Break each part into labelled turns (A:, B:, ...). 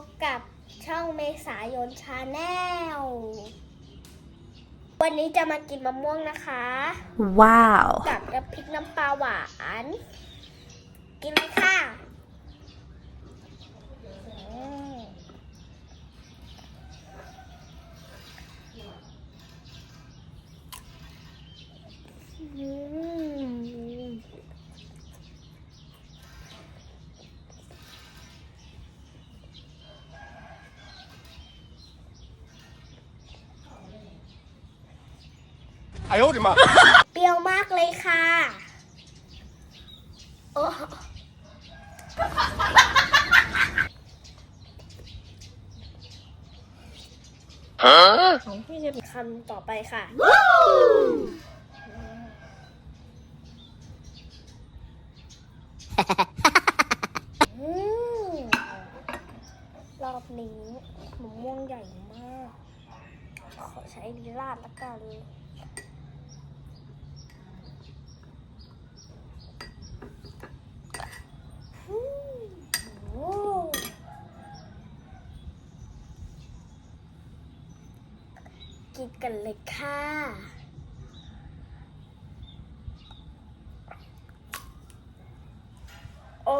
A: บกับช่องเมษายนชาแนล วันนี้จะมากินมะม่วงนะคะ
B: ว้าว
A: กับน้ำพริกน้ำปลาหวาน กินเลยค่ะอืมอืม
C: 哎呦我的妈！
A: เปรี้ยวมากเลยค่ะ โอ้ ของพี่จะคำต่อไปค่ะ อืมรอบนี้มะม่วงใหญ่มาก ขอใช้ลีลาดละกัน กินกันเลยค่ะ โอ้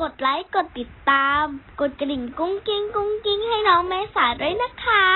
D: กดไลค์ กดติดตาม กดกระดิ่งกุ้งกิ้งกุ้งกิ้งให้น้องเมษาด้วยนะคะ